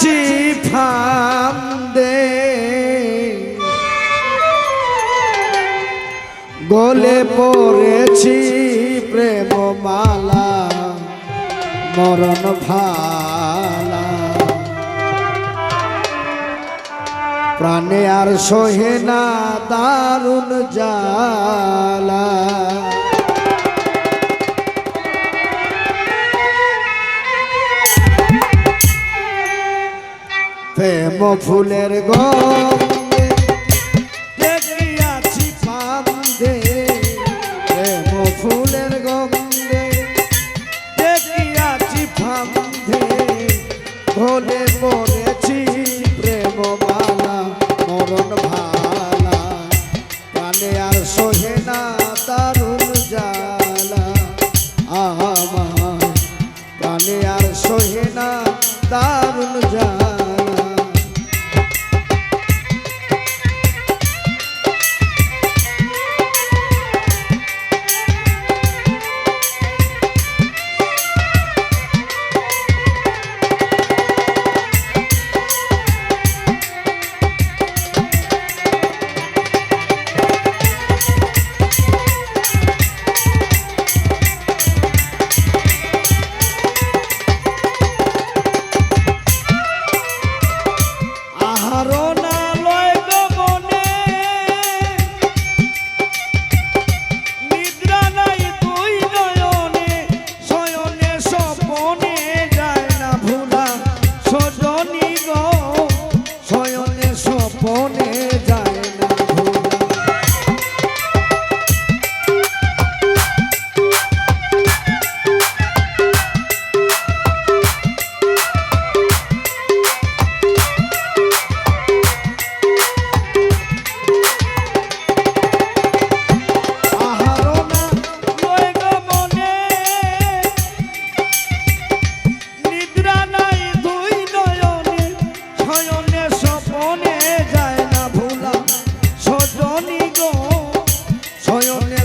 চিফান্দে গলে পড়েছি প্রেম মালা মরণ ভালা। প্রাণে আর সহে না দারুণ জালা প্রেম ফুলের গো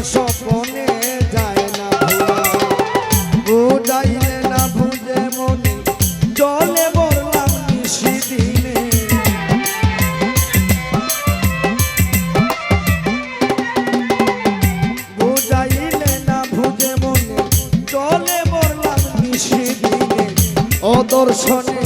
স্বপনে যায় না ভুলা বুঝাইলে না বুঝে মনে, জলে বললাম সেদিনে বুঝাইলে না বুঝে মনে, জলে বললাম সেদিনে ও দর্শনে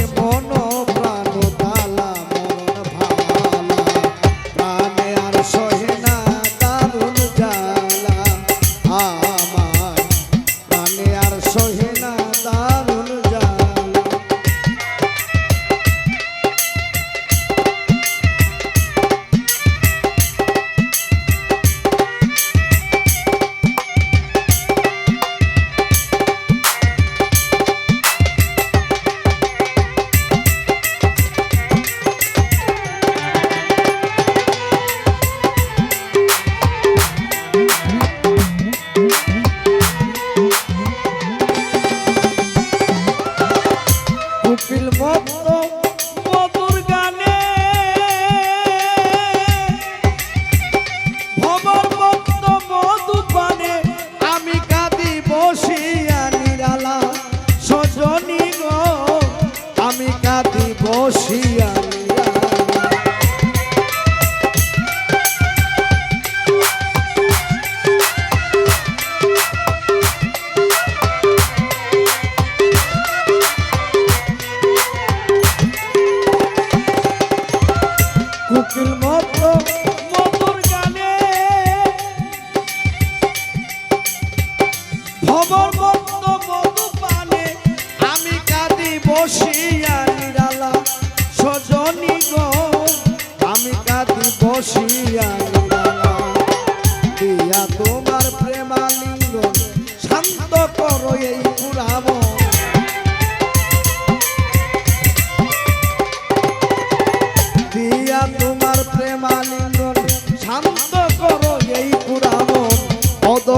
বুকের মতো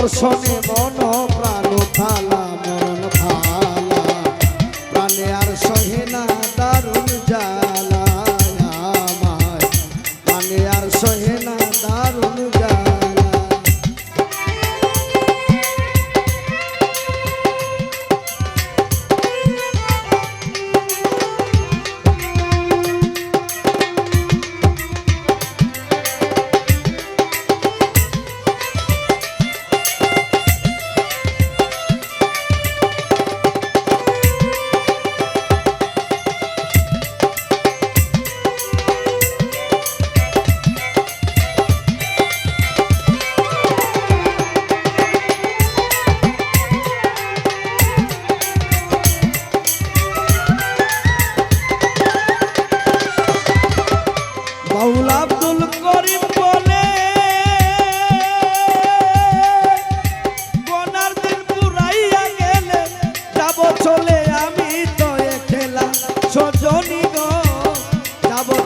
দর্শনে মন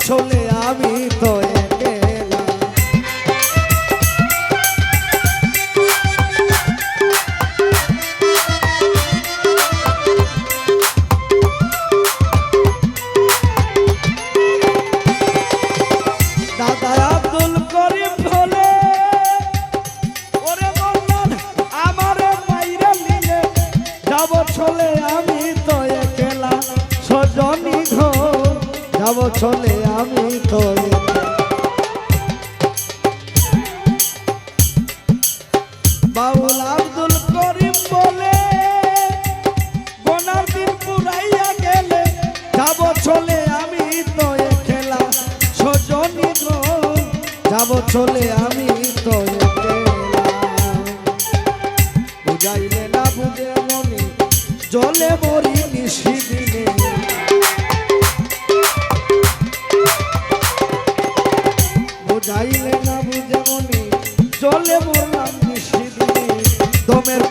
চলে আমি তো চলে আমি তো যাব চলে আমি তো একলা। বাউল আব্দুল করিম বলে, বোনার দিন পুরাইয়া গেলে, যাব চলে আমি তো খেলা। সজনী যাব চলে আমি তো একলা বুঝাইলে না বুঝে মনে, জলে মরি নিশি দিনে বোঝাইলে না বুঝে মনে চলে বললাম নিশ্চিত দমের